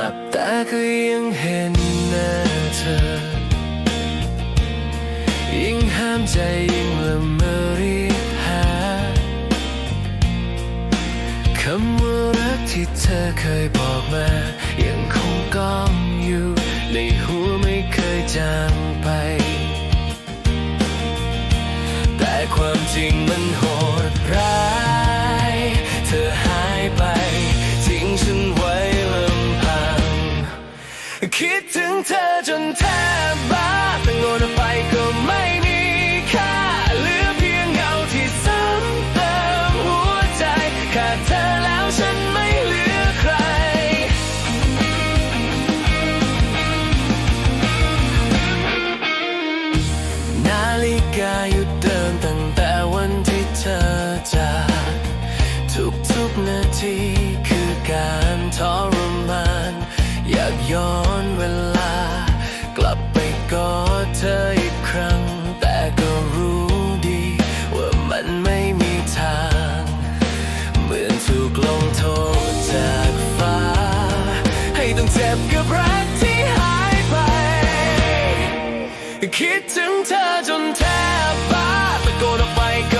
ลับตาก็ยังเห็นหน้าเธอ ยิ่งห้ามใจยิ่งละเมอรีบหาคำว่ารักที่เธอเคยบอกมา ยังคงก้องอยู่ ในหัวไม่เคยจางไป คิดถึงเธอจนแทบบ้าแต่งอนไปก็ไม่มีค่าเหลือเพียงเงาที่ซ้ำเติมหัวใจขาดเธอแล้วฉันไม่เหลือใคร นาฬิกาหยุดเดินตั้งแต่วันที่เธอจากทุกๆนาที จ็บกับรักที่หายไป คิดถึงเธอจนแทบบ้าตะโกนออกไปก็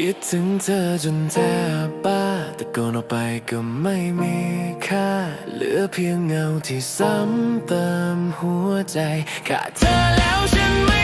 คิดถึงเธอจนแทบบ้าแต่ก่อนออกไปก็ไม่มีค่า เหลือเพียงเงาที่ซ้ำเติมหัวใจ ขาดเธอแล้วฉันไม่